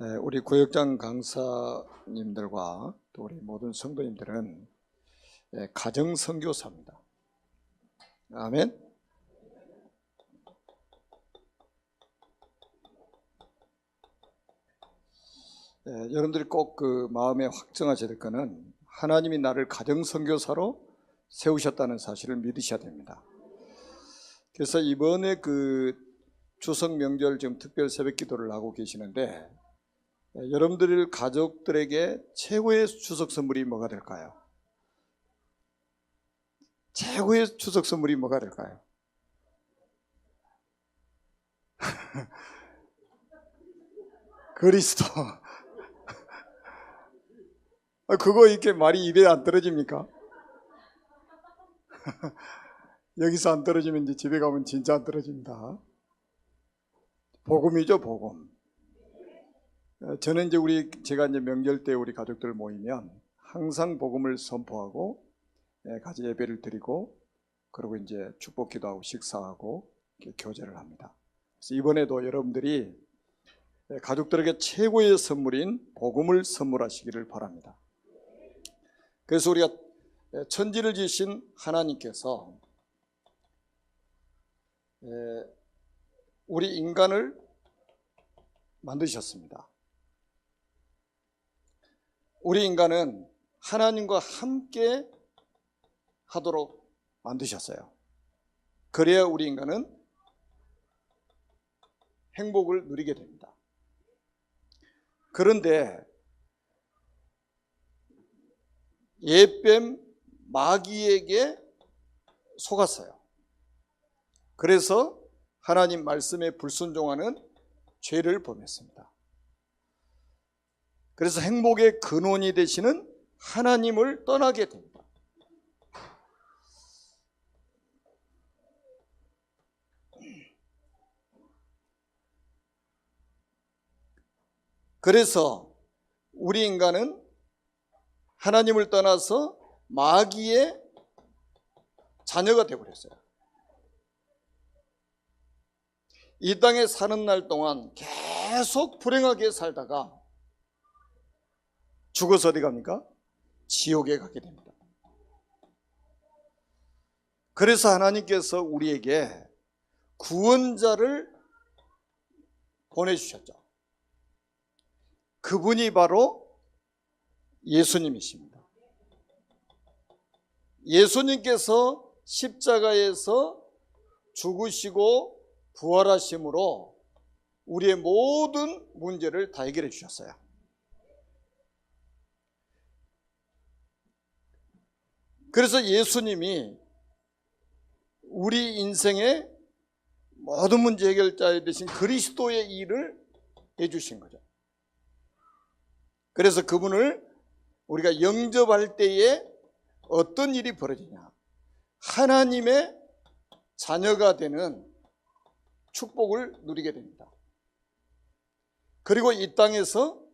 에, 우리 구역장 강사님들과 또 우리 모든 성도님들은 에, 가정 선교사입니다. 아멘. 에, 여러분들이 꼭 그 마음에 확정하셔야 될 것은 하나님이 나를 가정 선교사로 세우셨다는 사실을 믿으셔야 됩니다. 그래서 이번에 그 추석 명절 지금 특별 새벽 기도를 하고 계시는데 예, 여러분들 가족들에게 최고의 추석 선물이 뭐가 될까요? 최고의 추석 선물이 뭐가 될까요? 그리스도. 아, 그거 이렇게 말이 입에 안 떨어집니까? 여기서 안 떨어지면 이제 집에 가면 진짜 안 떨어집니다. 복음이죠, 복음. 어, 저는 이제 우리 제가 이제 명절 때 우리 가족들 모이면 항상 복음을 선포하고 예, 같이 예배를 드리고 그리고 이제 축복 기도하고 식사하고 교제를 합니다. 이번에도 여러분들이 예, 가족들에게 최고의 선물인 복음을 선물하시기를 바랍니다. 그래서 우리가 예, 천지를 지신 하나님께서 예, 우리 인간을 만드셨습니다. 우리 인간은 하나님과 함께 하도록 만드셨어요. 그래야 우리 인간은 행복을 누리게 됩니다. 그런데 예뱀 마귀에게 속았어요. 그래서 하나님 말씀에 불순종하는 죄를 범했습니다. 그래서 행복의 근원이 되시는 하나님을 떠나게 됩니다. 그래서 우리 인간은 하나님을 떠나서 마귀의 자녀가 되어버렸어요. 이 땅에 사는 날 동안 계속 불행하게 살다가 죽어서 어디 갑니까? 지옥에 가게 됩니다. 그래서 하나님께서 우리에게 구원자를 보내주셨죠. 그분이 바로 예수님이십니다. 예수님께서 십자가에서 죽으시고 부활하심으로 우리의 모든 문제를 다 해결해 주셨어요. 그래서 예수님이 우리 인생의 모든 문제 해결자 되신 그리스도의 일을 해주신 거죠. 그래서 그분을 우리가 영접할 때에 어떤 일이 벌어지냐. 하나님의 자녀가 되는 축복을 누리게 됩니다. 그리고 이 땅에서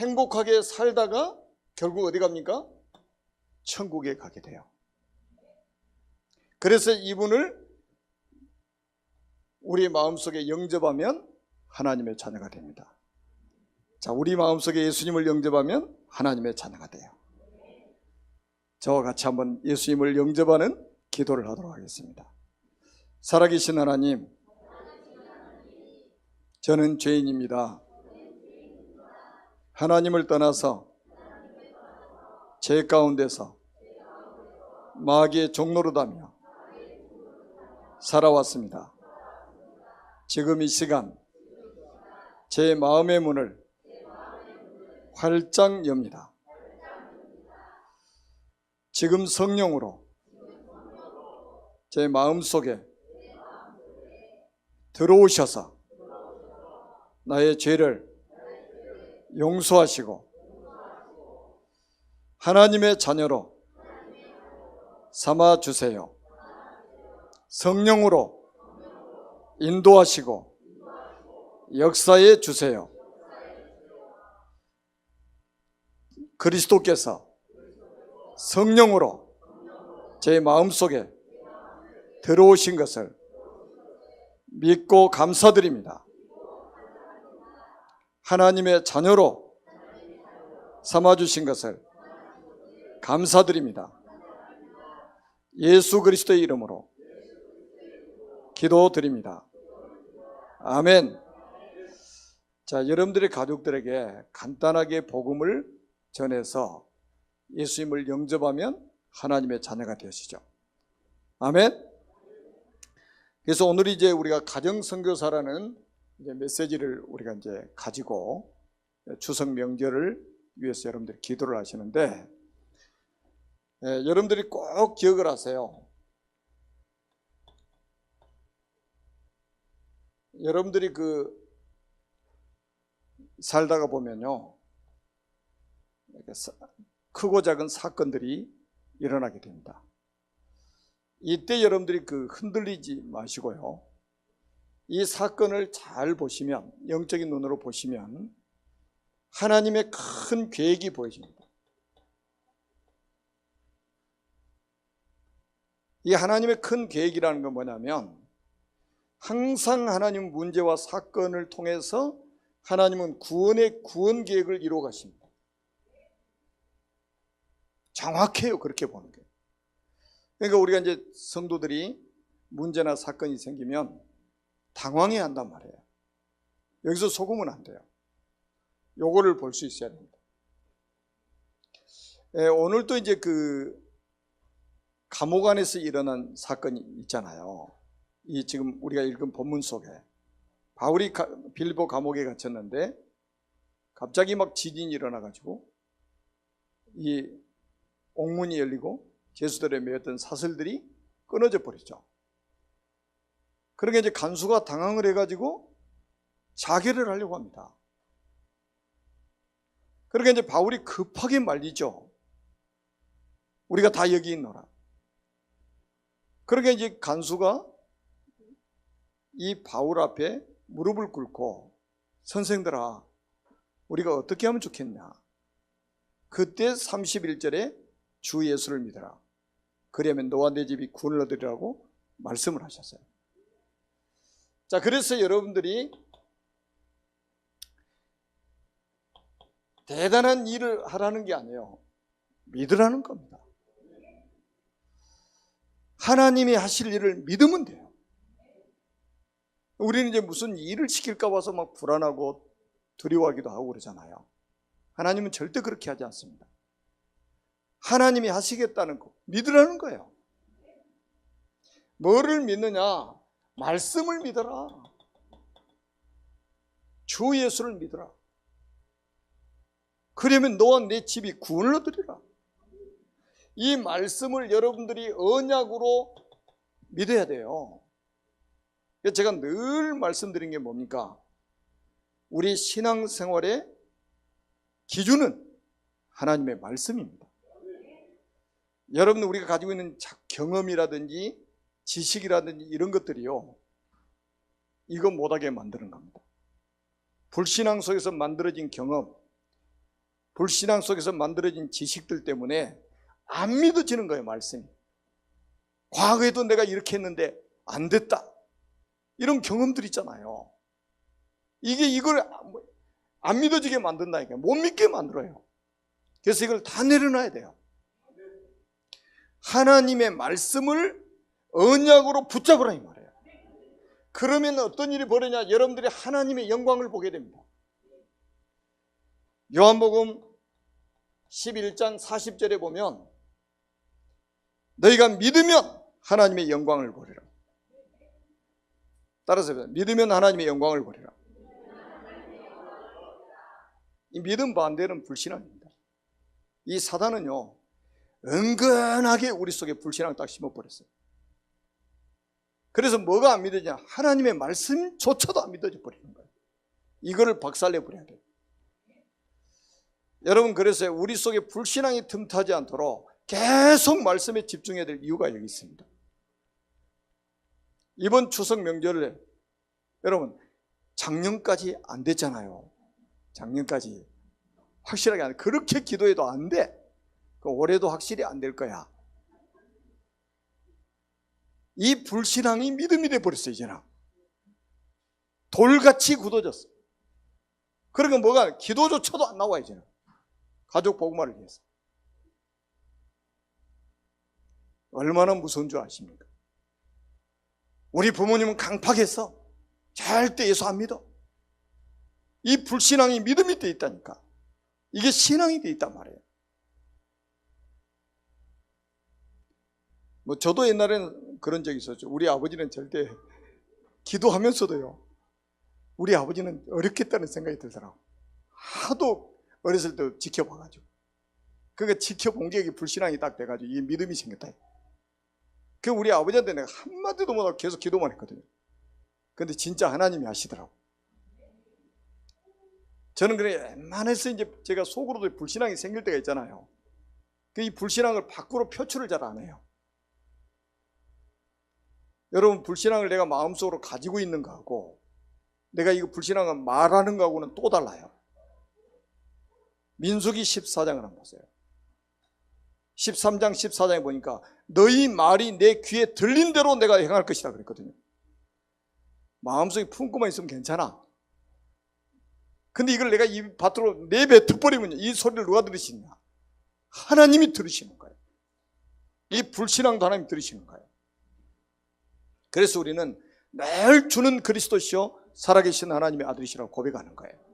행복하게 살다가 결국 어디 갑니까? 천국에 가게 돼요. 그래서 이분을 우리 마음속에 영접하면 하나님의 자녀가 됩니다. 자, 우리 마음속에 예수님을 영접하면 하나님의 자녀가 돼요. 저와 같이 한번 예수님을 영접하는 기도를 하도록 하겠습니다. 살아계신 하나님, 저는 죄인입니다. 하나님을 떠나서 제 가운데서 마귀의 종노릇하며 살아왔습니다. 지금 이 시간 제 마음의 문을 활짝 엽니다. 지금 성령으로 제 마음 속에 들어오셔서 나의 죄를 용서하시고 하나님의 자녀로 삼아 주세요. 성령으로 인도하시고 역사해 주세요. 그리스도께서 성령으로 제 마음속에 들어오신 것을 믿고 감사드립니다. 하나님의 자녀로 삼아주신 것을 감사드립니다. 예수 그리스도의 이름으로 기도드립니다. 아멘. 자, 여러분들의 가족들에게 간단하게 복음을 전해서 예수님을 영접하면 하나님의 자녀가 되시죠. 아멘. 그래서 오늘 이제 우리가 가정 선교사라는 이제 메시지를 우리가 이제 가지고 추석 명절을 위해서 여러분들이 기도를 하시는데 예, 여러분들이 꼭 기억을 하세요. 여러분들이 그 살다가 보면요. 크고 작은 사건들이 일어나게 됩니다. 이때 여러분들이 그 흔들리지 마시고요. 이 사건을 잘 보시면, 영적인 눈으로 보시면 하나님의 큰 계획이 보여집니다. 이 하나님의 큰 계획이라는 건 뭐냐면 항상 하나님 문제와 사건을 통해서 하나님은 구원의 구원 계획을 이루어 가십니다. 정확해요. 그렇게 보는 게. 그러니까 우리가 이제 성도들이 문제나 사건이 생기면 당황해야 한단 말이에요. 여기서 속으면 안 돼요. 요거를 볼 수 있어야 됩니다. 예, 오늘도 이제 그 감옥 안에서 일어난 사건이 있잖아요. 이 지금 우리가 읽은 본문 속에 바울이 가- 빌보 감옥에 갇혔는데 갑자기 막 지진이 일어나 가지고 이 옥문이 열리고 제수들에 매였던 사슬들이 끊어져 버리죠. 그러게 이제 간수가 당황을 해가지고 자결을 하려고 합니다. 그러게 이제 바울이 급하게 말리죠. 우리가 다 여기 있노라. 그러게 이제 간수가 이 바울 앞에 무릎을 꿇고 선생들아 우리가 어떻게 하면 좋겠냐? 그때 31절에 주 예수를 믿어라. 그러면 너와 내 집이 구원을 얻으리라고 말씀을 하셨어요. 자 그래서 여러분들이 대단한 일을 하라는 게 아니에요. 믿으라는 겁니다 하나님이 하실 일을 믿으면 돼요 우리는 이제 무슨 일을 시킬까 봐서 막 불안하고 두려워하기도 하고 그러잖아요. 하나님은 절대 그렇게 하지 않습니다. 하나님이 하시겠다는 거 믿으라는 거예요. 뭐를 믿느냐? 말씀을 믿어라. 주 예수를 믿어라. 그러면 너와 내 집이 구원을 얻으리라. 이 말씀을 여러분들이 언약으로 믿어야 돼요. 그래서 제가 늘 말씀드린 게 뭡니까? 우리 신앙생활의 기준은 하나님의 말씀입니다. 여러분 우리가 가지고 있는 자- 경험이라든지 지식이라든지 이런 것들이요. 이거 못하게 만드는 겁니다. 불신앙 속에서 만들어진 경험, 불신앙 속에서 만들어진 지식들 때문에 안 믿어지는 거예요, 말씀이. 과거에도 내가 이렇게 했는데 안 됐다. 이런 경험들 있잖아요. 이게 이걸 안 믿어지게 만든다니까. 못 믿게 만들어요. 그래서 이걸 다 내려놔야 돼요. 하나님의 말씀을 언약으로 붙잡으라 이 말이에요. 그러면 어떤 일이 벌어냐? 여러분들이 하나님의 영광을 보게 됩니다. 요한복음 11장 40절에 보면 너희가 믿으면 하나님의 영광을 보리라. 따라서. 믿으면 하나님의 영광을 보리라. 이 믿음 반대는 불신앙입니다. 이 사단은요, 은근하게 우리 속에 불신앙 딱 심어버렸어요. 그래서 뭐가 안 믿어지냐? 하나님의 말씀조차도 안 믿어져 버리는 거예요. 이거를 박살내 버려야 돼요. 여러분, 그래서 우리 속에 불신앙이 틈타지 않도록 계속 말씀에 집중해야 될 이유가 여기 있습니다. 이번 추석 명절에 여러분 작년까지 안 됐잖아요. 작년까지 확실하게 안 돼. 그렇게 기도해도 안 돼. 그 올해도 확실히 안 될 거야. 이 불신앙이 믿음이 돼 버렸어 이제는. 돌같이 굳어졌어. 그러니까 뭐가 기도조차도 안 나와 이제는 가족 복음화를 위해서 얼마나 무서운 줄 아십니까? 우리 부모님은 강팍해서 절대 예수 안 믿어. 이 불신앙이 믿음이 돼 있다니까. 이게 신앙이 돼 있단 말이에요. 뭐 저도 옛날에는 그런 적이 있었죠. 우리 아버지는 절대 기도하면서도요. 우리 아버지는 어렵겠다는 생각이 들더라고. 하도 어렸을 때 지켜봐가지고. 그러니까 지켜본 게 불신앙이 딱 돼가지고 이 믿음이 생겼다. 그 우리 아버지한테 내가 한마디도 못하고 계속 기도만 했거든요. 근데 진짜 하나님이 하시더라고. 저는 그래 웬만해서 이제 제가 속으로도 불신앙이 생길 때가 있잖아요. 그 이 불신앙을 밖으로 표출을 잘 안 해요. 여러분 불신앙을 내가 마음속으로 가지고 있는 거하고 내가 이거 불신앙을 말하는 거하고는 또 달라요. 민수기 14장을 한번 보세요. 13장 14장에 보니까 너희 말이 내 귀에 들린 대로 내가 행할 것이다 그랬거든요. 마음속에 품고만 있으면 괜찮아. 근데 이걸 내가 입 밖으로 내뱉어버리면 이 소리를 누가 들으시냐? 하나님이 들으시는 거예요. 이 불신앙도 하나님 들으시는 거예요. 그래서 우리는 늘 주는 그리스도시요 살아계신 하나님의 아들이시라고 고백하는 거예요.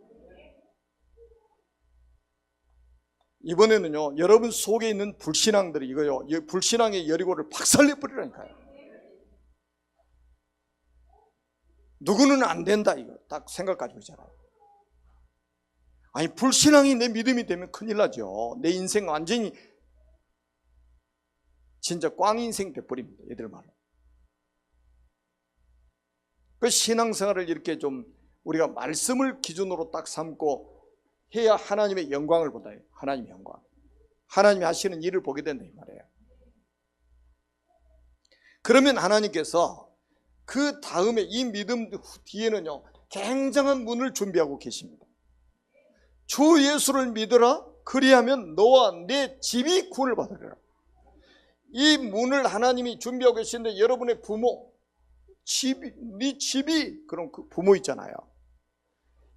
이번에는요 여러분 속에 있는 불신앙들이 이거요 이 불신앙의 여리고를 박살내 버리라니까요. 누구는 안 된다 이거 딱 생각 가지고 있잖아요. 아니 불신앙이 내 믿음이 되면 큰일 나죠. 내 인생 완전히 진짜 꽝 인생 돼버립니다. 얘들 말로. 그 신앙생활을 이렇게 좀 우리가 말씀을 기준으로 딱 삼고 해야 하나님의 영광을 본다. 하나님의 영광. 하나님이 하시는 일을 보게 된다 이 말이에요. 그러면 하나님께서 그 다음에 이 믿음 뒤에는요 굉장한 문을 준비하고 계십니다. 주 예수를 믿으라 그리하면 너와 내 집이 구원을 받으리라. 이 문을 하나님이 준비하고 계시는데 여러분의 부모, 집이, 네 집이 그런 그 부모 있잖아요.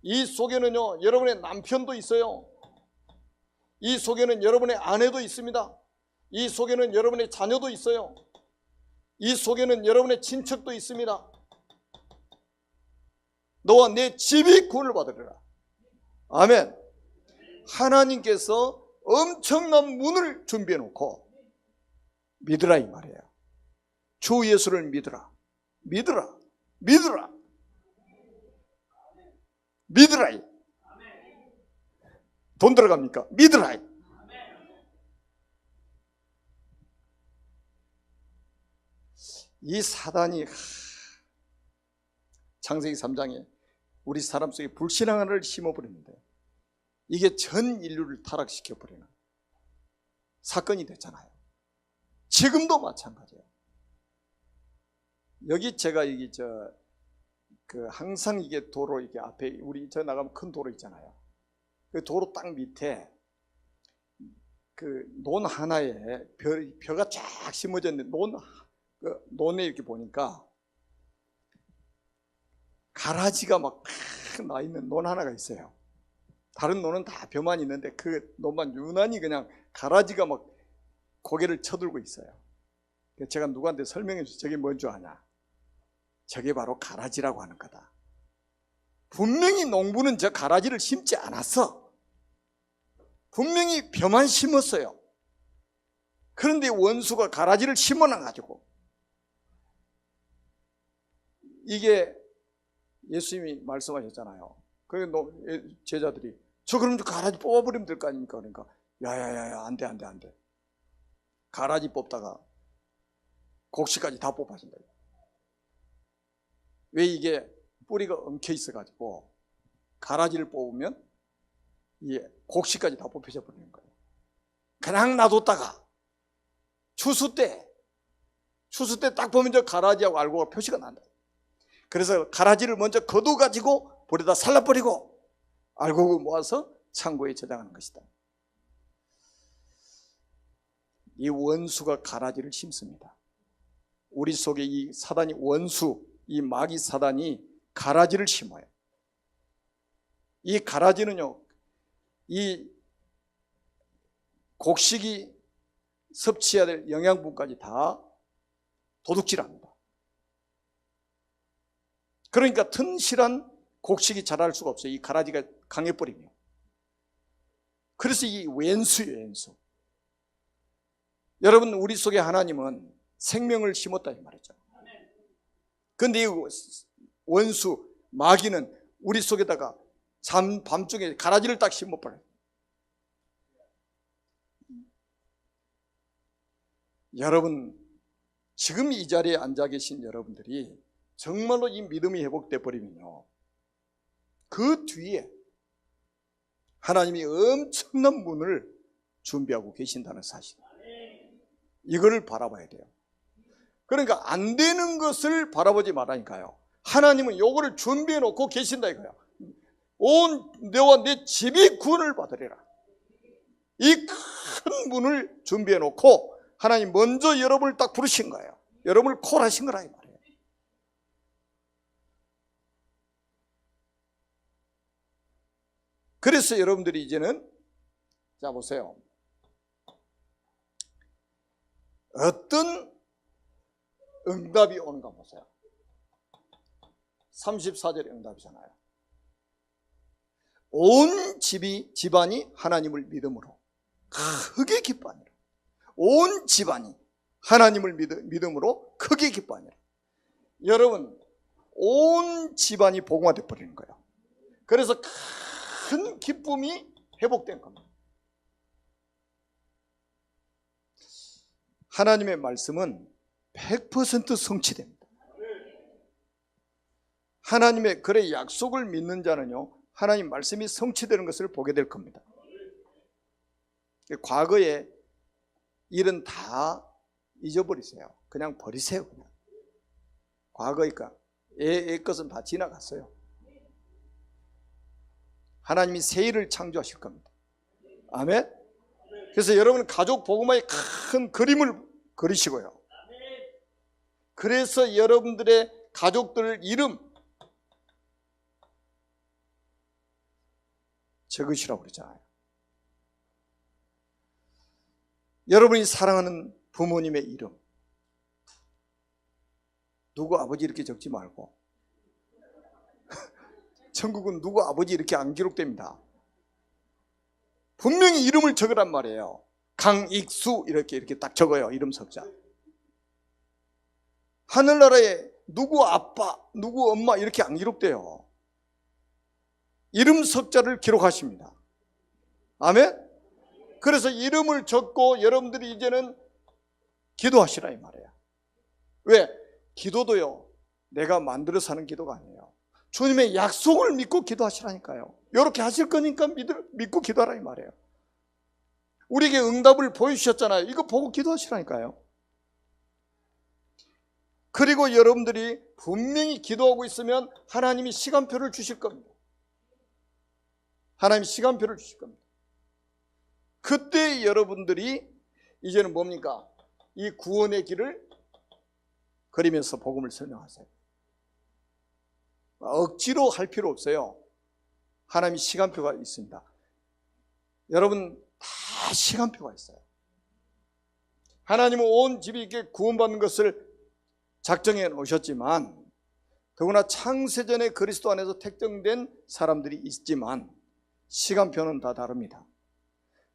이 속에는요, 여러분의 남편도 있어요. 이 속에는 여러분의 아내도 있습니다. 이 속에는 여러분의 자녀도 있어요. 이 속에는 여러분의 친척도 있습니다. 너와 내 집이 구원을 받으리라. 아멘. 하나님께서 엄청난 문을 준비해 놓고 믿으라 이 말이에요. 주 예수를 믿으라. 믿으라. 믿으라. 믿으라. 돈 들어갑니까? 믿으라. 이 사단이 창세기 3장에 우리 사람 속에 불신앙을 심어버리는데 이게 전 인류를 타락시켜 버리는 사건이 됐잖아요. 지금도 마찬가지예요. 여기 제가 여기 저 그 항상 이게 도로 이게 앞에 우리 저 나가면 큰 도로 있잖아요. 그 도로 딱 밑에 그 논 하나에 벼, 벼가 쫙 심어져 있는데 논, 그 논에 이렇게 보니까 가라지가 막 나 있는 논 하나가 있어요. 다른 논은 다 벼만 있는데 그 논만 유난히 그냥 가라지가 막 고개를 쳐들고 있어요. 제가 누구한테 설명해 주세요. 저게 뭔 줄 아냐? 저게 바로 가라지라고 하는 거다. 분명히 농부는 저 가라지를 심지 않았어. 분명히 벼만 심었어요. 그런데 원수가 가라지를 심어놔가지고 이게 예수님이 말씀하셨잖아요. 그래서 제자들이 저 그럼 저 가라지 뽑아버리면 될 거 아닙니까? 그러니까 야야야야 안돼 안돼 안돼. 가라지 뽑다가 곡식까지 다 뽑아진다. 왜 이게 뿌리가 엉켜 있어가지고 가라지를 뽑으면 이 곡식까지 다 뽑혀져 버리는 거예요. 그냥 놔뒀다가 추수 때 추수 때 딱 보면 저 가라지하고 알고가 표시가 난다. 그래서 가라지를 먼저 거둬 가지고 볼에다 살라 버리고 알곡을 모아서 창고에 저장하는 것이다. 이 원수가 가라지를 심습니다. 우리 속에 이 사단이 원수, 이 마귀 사단이 가라지를 심어요. 이 가라지는요, 이 곡식이 섭취해야 될 영양분까지 다 도둑질합니다. 그러니까 튼실한 곡식이 자랄 수가 없어요. 이 가라지가 강해버리면. 그래서 이 왼수예요, 왼수. 여러분, 우리 속에 하나님은 생명을 심었다 이 말이죠. 근데 이 원수, 마귀는 우리 속에다가 잠, 밤중에 가라지를 딱 심어버려요. 여러분, 지금 이 자리에 앉아 계신 여러분들이 정말로 이 믿음이 회복돼 버리면요. 그 뒤에 하나님이 엄청난 문을 준비하고 계신다는 사실. 이거를 바라봐야 돼요. 그러니까 안 되는 것을 바라보지 말라니까요. 하나님은 요거를 준비해 놓고 계신다 이거야. 온 너와 내 집이 구원을 받으리라. 이 큰 문을 준비해 놓고 하나님 먼저 여러분을 딱 부르신 거예요. 여러분을 콜하신 거라 이 말이에요. 그래서 여러분들이 이제는 자 보세요. 어떤 응답이 오는가 보세요. 34절의 응답이잖아요. 온 집이 집안이 하나님을 믿음으로 크게 기뻐하니라. 온 집안이 하나님을 믿- 믿음으로 크게 기뻐하니라. 여러분, 온 집안이 복음화돼 버리는 거예요. 그래서 큰 기쁨이 회복된 겁니다. 하나님의 말씀은 100% 성취됩니다. 하나님의 그래 약속을 믿는 자는요, 하나님 말씀이 성취되는 것을 보게 될 겁니다. 과거의 일은 다 잊어버리세요. 그냥 버리세요. 그냥. 과거니까 애, 애 것은 다 지나갔어요. 하나님이 새 일을 창조하실 겁니다. 아멘. 그래서 여러분 가족 복음화의 큰 그림을 그리시고요. 그래서 여러분들의 가족들 이름 적으시라고 그러잖아요. 여러분이 사랑하는 부모님의 이름 누구 아버지 이렇게 적지 말고 천국은 누구 아버지 이렇게 안 기록됩니다. 분명히 이름을 적으란 말이에요. 강익수 이렇게 이렇게 딱 적어요. 이름 석자. 하늘나라에 누구 아빠, 누구 엄마 이렇게 안 기록돼요. 이름 석자를 기록하십니다. 아멘? 그래서 이름을 적고 여러분들이 이제는 기도하시라 이 말이에요. 왜? 기도도요. 내가 만들어서 하는 기도가 아니에요. 주님의 약속을 믿고 기도하시라니까요. 이렇게 하실 거니까 믿, 믿고 기도하라 이 말이에요. 우리에게 응답을 보여주셨잖아요. 이거 보고 기도하시라니까요. 그리고 여러분들이 분명히 기도하고 있으면 하나님이 시간표를 주실 겁니다. 하나님이 시간표를 주실 겁니다. 그때 여러분들이 이제는 뭡니까? 이 구원의 길을 그리면서 복음을 설명하세요. 억지로 할 필요 없어요. 하나님이 시간표가 있습니다. 여러분 다 시간표가 있어요. 하나님은 온 집이 이렇게 구원받는 것을 작정해 놓으셨지만 더구나 창세전에 그리스도 안에서 택정된 사람들이 있지만 시간표는 다 다릅니다.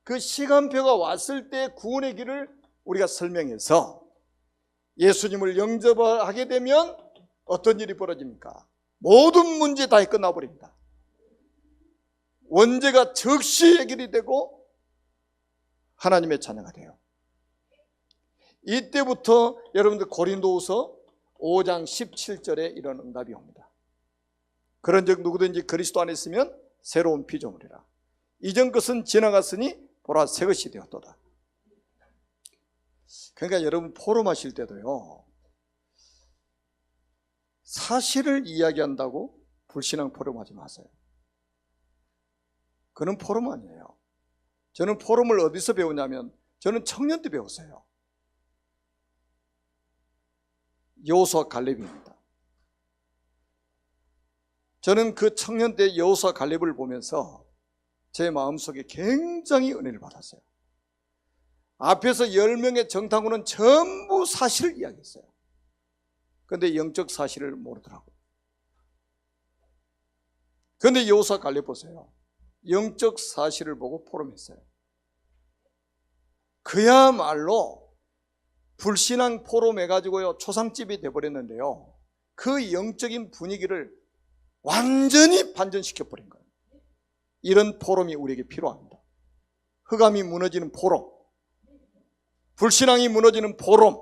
그 시간표가 왔을 때 구원의 길을 우리가 설명해서 예수님을 영접하게 되면 어떤 일이 벌어집니까? 모든 문제 다 끝나버립니다. 원죄가 즉시 해결이 되고 하나님의 자녀가 돼요. 이때부터 여러분들 고린도후서 5장 17절에 이런 응답이 옵니다. 그런즉 누구든지 그리스도 안에 있으면 새로운 피조물이라. 이전 것은 지나갔으니 보라 새 것이 되었도다. 그러니까 여러분 포럼 하실 때도요. 사실을 이야기한다고 불신앙 포럼 하지 마세요. 그는 포럼 아니에요. 저는 포럼을 어디서 배우냐면 저는 청년 때 배웠어요. 요수와 갈렙입니다. 저는 그 청년 때 여호수아 갈렙을 보면서 제 마음속에 굉장히 은혜를 받았어요. 앞에서 10명의 정탐꾼은 전부 사실을 이야기했어요. 근데 영적 사실을 모르더라고요. 근데 여호수아 갈렙 보세요. 영적 사실을 보고 포럼했어요. 그야말로 불신앙 포럼 해가지고요 초상집이 돼버렸는데요. 그 영적인 분위기를 완전히 반전시켜 버린 거예요. 이런 포럼이 우리에게 필요합니다. 흑암이 무너지는 포럼, 불신앙이 무너지는 포럼,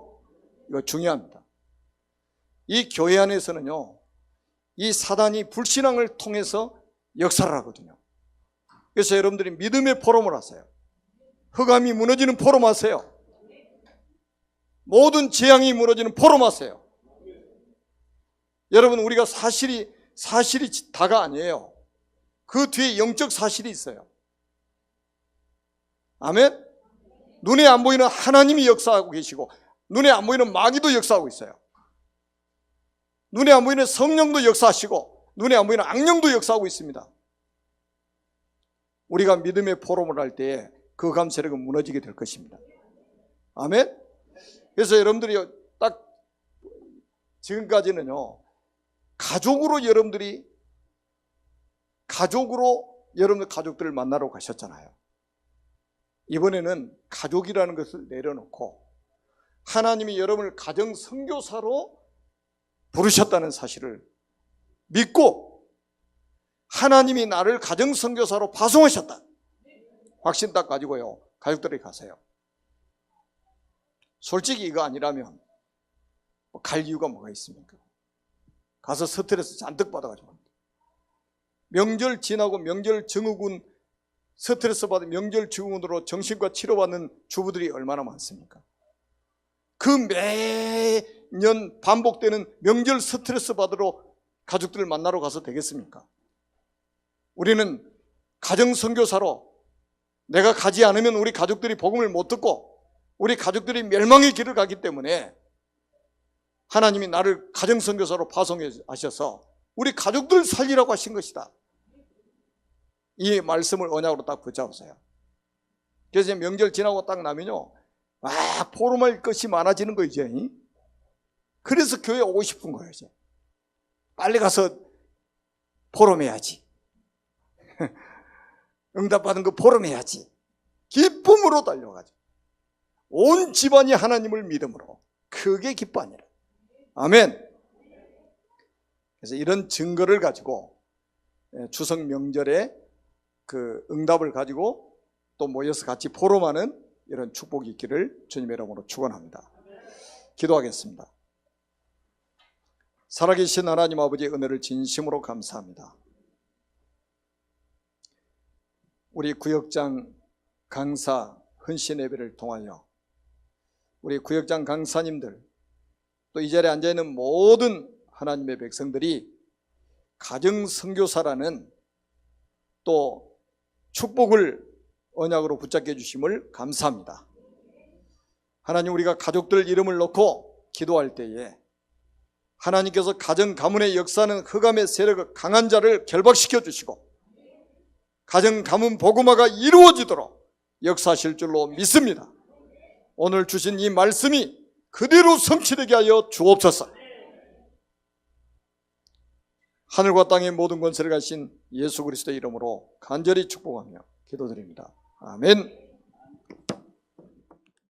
이거 중요합니다. 이 교회 안에서는요, 이 사단이 불신앙을 통해서 역사를 하거든요. 그래서 여러분들이 믿음의 포럼을 하세요. 흑암이 무너지는 포럼 하세요. 모든 재앙이 무너지는 포럼 하세요. 여러분, 우리가 사실이, 사실이 다가 아니에요. 그 뒤에 영적 사실이 있어요. 아멘? 눈에 안 보이는 하나님이 역사하고 계시고, 눈에 안 보이는 마귀도 역사하고 있어요. 눈에 안 보이는 성령도 역사하시고, 눈에 안 보이는 악령도 역사하고 있습니다. 우리가 믿음의 포럼을 할 때에 그 감세력은 무너지게 될 것입니다. 아멘? 그래서 여러분들이 딱 지금까지는요, 가족으로 여러분들이 가족으로 여러분들 가족들을 만나러 가셨잖아요. 이번에는 가족이라는 것을 내려놓고 하나님이 여러분을 가정 선교사로 부르셨다는 사실을 믿고 하나님이 나를 가정 선교사로 파송하셨다. 확신 딱 가지고요. 가족들이 가세요. 솔직히 이거 아니라면 뭐 갈 이유가 뭐가 있습니까? 가서 스트레스 잔뜩 받아가지고 명절 지나고 명절 증후군 스트레스 받은 명절 증후군으로 정신과 치료받는 주부들이 얼마나 많습니까? 그 매년 반복되는 명절 스트레스 받으러 가족들을 만나러 가서 되겠습니까? 우리는 가정 선교사로 내가 가지 않으면 우리 가족들이 복음을 못 듣고 우리 가족들이 멸망의 길을 가기 때문에 하나님이 나를 가정 선교사로 파송하셔서 우리 가족들 살리라고 하신 것이다. 이 말씀을 언약으로 딱 붙잡으세요. 그래서 명절 지나고 딱 나면요. 막 포럼할 것이 많아지는 거 이제. 그래서 교회 오고 싶은 거예요, 이제. 빨리 가서 포럼해야지. 응답받은 거 포럼해야지. 기쁨으로 달려가죠. 온 집안이 하나님을 믿음으로 크게 기뻐하니라. 아멘. 그래서 이런 증거를 가지고 예, 추석 명절에 그 응답을 가지고 또 모여서 같이 포럼하는 이런 축복이 있기를 주님의 이름으로 축원합니다. 기도하겠습니다. 살아계신 하나님 아버지 은혜를 진심으로 감사합니다. 우리 구역장 강사 헌신 예배를 통하여 우리 구역장 강사님들 또 이 자리에 앉아 있는 모든 하나님의 백성들이 가정 선교사라는 또 축복을 언약으로 붙잡게 해주심을 감사합니다. 하나님 우리가 가족들 이름을 넣고 기도할 때에 하나님께서 가정 가문의 역사는 흑암의 세력을 강한 자를 결박시켜 주시고 가정 가문 복음화가 이루어지도록 역사하실 줄로 믿습니다. 오늘 주신 이 말씀이 그대로 성취되게 하여 주옵소서. 하늘과 땅의 모든 권세를 가신 예수 그리스도의 이름으로 간절히 축복하며 기도드립니다. 아멘.